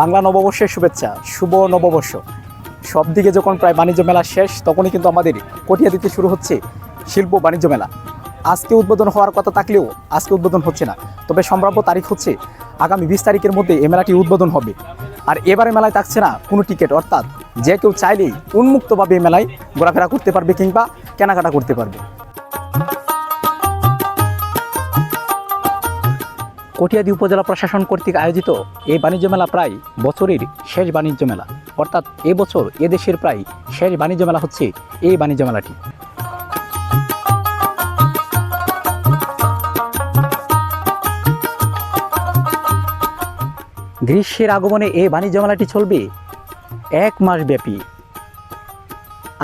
বাংলা নববর্ষের শুভেচ্ছা, শুভ নববর্ষ। সব দিকে যখন প্রায় বাণিজ্য মেলা শেষ, তখনই কিন্তু আমাদের কটিয়া দিতে শুরু হচ্ছে শিল্প বাণিজ্য মেলা। আজকে উদ্বোধন হওয়ার কথা থাকলেও আজকে উদ্বোধন হচ্ছে না। তবে সম্ভাব্য তারিখ হচ্ছে আগামী বিশ তারিখের মধ্যে এই মেলাটি উদ্বোধন হবে। আর এবারে মেলায় থাকছে না কোনো টিকিট, অর্থাৎ যে কেউ চাইলেই উন্মুক্তভাবে মেলায় ঘোরাফেরা করতে পারবে কিংবা কেনাকাটা করতে পারবে। কটিয়াদি উপজেলা প্রশাসন কর্তৃক আয়োজিত এই বাণিজ্য মেলা প্রায় বছরের শেষ বাণিজ্য মেলা। অর্থাৎ এবছর এদেশের প্রায় শেষ বাণিজ্য মেলা হচ্ছে এই বাণিজ্য মেলাটি। গ্রীষ্মের আগমনে এই বাণিজ্য মেলাটি চলবে এক মাস ব্যাপী।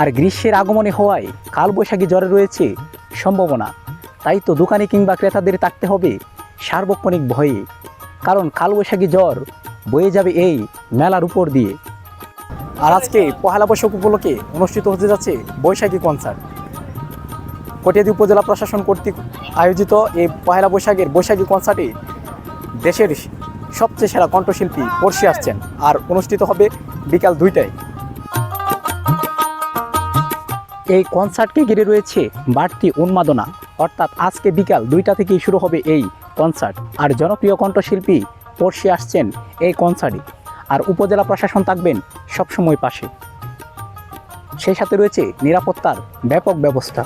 আর গ্রীষ্মের আগমনে হওয়ায় কালবৈশাখী জ্বরে রয়েছে সম্ভাবনা। তাই তো দোকানে কিংবা ক্রেতাদের থাকতে হবে সার্বক্ষণিক ভয়ে, কারণ কালবৈশাখী জ্বর বয়ে যাবে এই মেলার উপর দিয়ে। আর আজকে পহেলা বৈশাখ উপলক্ষে অনুষ্ঠিত হতে যাচ্ছে বৈশাখী কনসার্ট কটিয়াদি উপজেলা প্রশাসন কর্তৃক আয়োজিত এই পহেলা বৈশাখের বৈশাখী কনসার্টে দেশের সবচেয়ে সেরা কণ্ঠশিল্পী পড়শি আসছেন। আর অনুষ্ঠিত হবে বিকাল দুইটায়। এই কনসার্টকে ঘিরে রয়েছে বাড়তি উন্মাদনা। অর্থাৎ আজকে বিকাল দুইটা থেকেই শুরু হবে এই কনসার্ট আর জনপ্রিয় কণ্ঠশিল্পী পড়শি আসছেন এই কনসার্টে আর উপজেলা প্রশাসন থাকবেন সবসময় পাশে। সেই সাথে রয়েছে নিরাপত্তার ব্যাপক ব্যবস্থা।